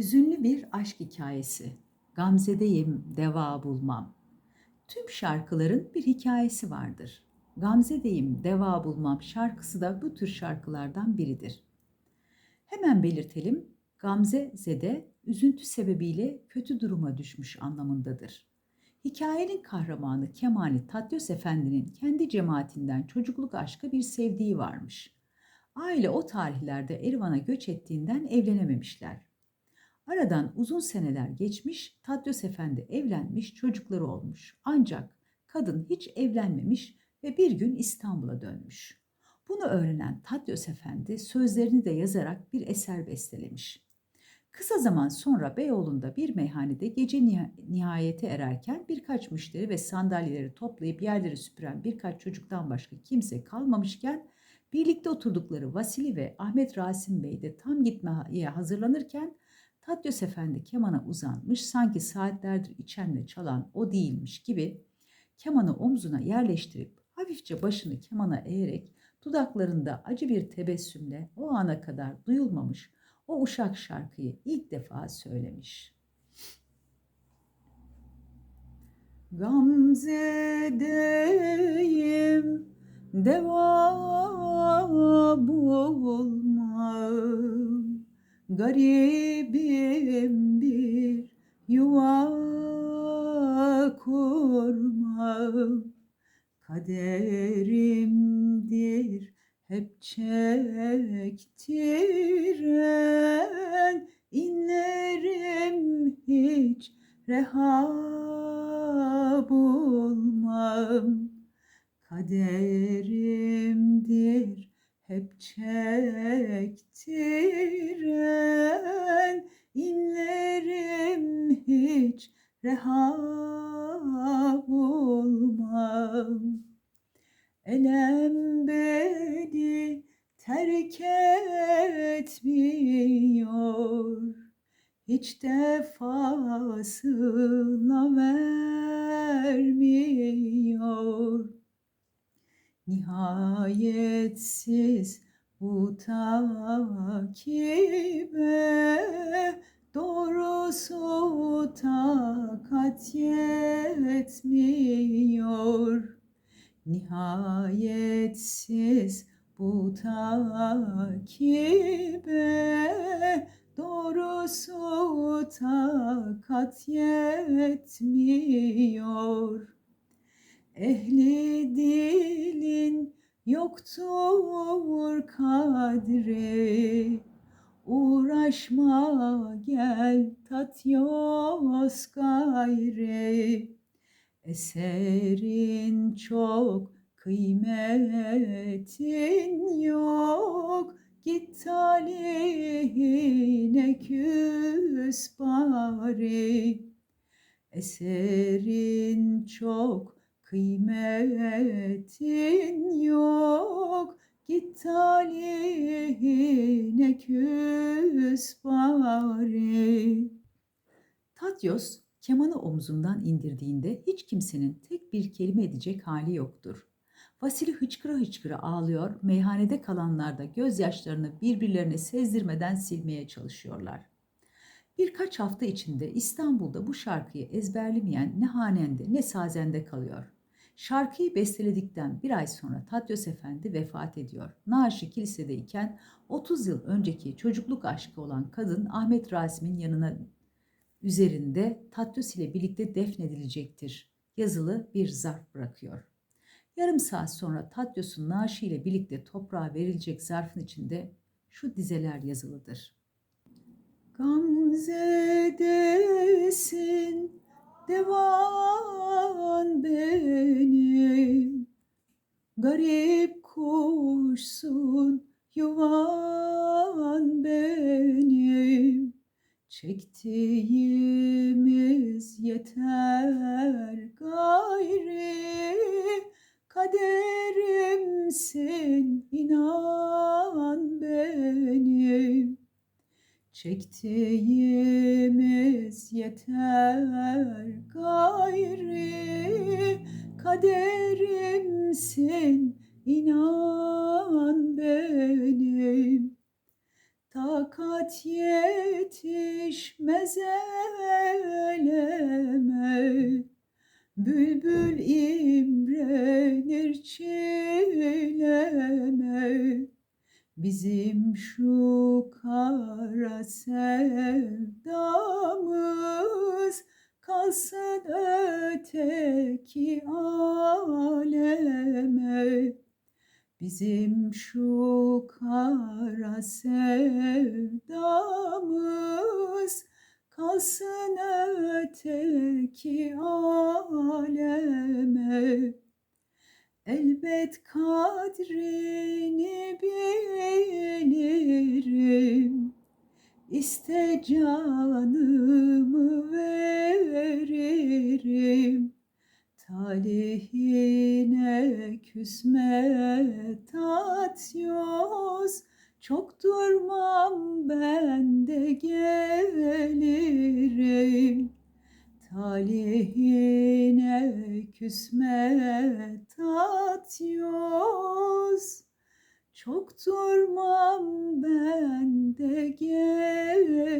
Hüzünlü bir aşk hikayesi. Gamze'deyim, deva bulmam. Tüm şarkıların bir hikayesi vardır. Gamze'deyim, deva bulmam şarkısı da bu tür şarkılardan biridir. Hemen belirtelim, Gamze Zede üzüntü sebebiyle kötü duruma düşmüş anlamındadır. Hikayenin kahramanı Kemali Tatyos Efendi'nin kendi cemaatinden çocukluk aşkı bir sevdiği varmış. Aile o tarihlerde Erivan'a göç ettiğinden evlenememişler. Aradan uzun seneler geçmiş, Tadyos Efendi evlenmiş, çocukları olmuş. Ancak kadın hiç evlenmemiş ve bir gün İstanbul'a dönmüş. Bunu öğrenen Tadyos Efendi sözlerini de yazarak bir eser bestelemiş. Kısa zaman sonra Beyoğlu'nda bir meyhanede gece nihayete ererken birkaç müşteri ve sandalyeleri toplayıp yerleri süpüren birkaç çocuktan başka kimse kalmamışken birlikte oturdukları Vasili ve Ahmet Rasim Bey de tam gitmeye hazırlanırken Tatyos Efendi kemana uzanmış sanki saatlerdir içen ve çalan o değilmiş gibi kemanı omzuna yerleştirip hafifçe başını kemana eğerek dudaklarında acı bir tebessümle o ana kadar duyulmamış o uşak şarkıyı ilk defa söylemiş. Gamze'deyim deva bulmam Garibim bir yuva kurmam. Kaderimdir hep çektiren. İnlerim hiç reha bulmam. Kaderimdir hep çektiren inlerim hiç reha bulmam. Elem beni terk etmiyor Hiç defasına vermiyor Nihayetsiz bu takibe doğrusu takat yetmiyor. Nihayetsiz bu takibe doğrusu takat yetmiyor. Ehli dilin yoktur kadri. Uğraşma gel tatyos gayri Eserin çok kıymetin yok. Git talihine küs bari. Eserin çok Kıymetin yok git talihine küs bari. Tatyos kemanı omzundan indirdiğinde hiç kimsenin tek bir kelime edecek hali yoktur. Vasili hıçkıra hıçkıra ağlıyor, meyhanede kalanlar da gözyaşlarını birbirlerine sezdirmeden silmeye çalışıyorlar. Birkaç hafta içinde İstanbul'da bu şarkıyı ezberlemeyen ne hanende ne sazende kalıyor. Şarkıyı besteledikten bir ay sonra Tatyos Efendi vefat ediyor. Naaşı kilisedeyken 30 yıl önceki çocukluk aşkı olan kadın Ahmet Rasim'in yanına üzerinde Tatyos ile birlikte defnedilecektir. Yazılı bir zarf bırakıyor. Yarım saat sonra Tatyos'un naaşı ile birlikte toprağa verilecek zarfın içinde şu dizeler yazılıdır. Gamze'desin Devan benim. Garip kuşsun yuvan benim. Çektiğimiz yeter gayri. Kaderimsin inan benim. Çektiğimiz yeter gayri kaderimsin inan benim. Takat yetişmez eleme Bülbül imrenir çileme Bizim şu kara sevdamız kalsın öteki aleme. Bizim şu kara sevdamız kalsın öteki aleme. Elbet kadrini bilirim. İste canımı veririm. Talihine küsme tatyos. Çok durmam ben de gelirim talihine küsme tat yoz. Çok durmam ben de gelirim.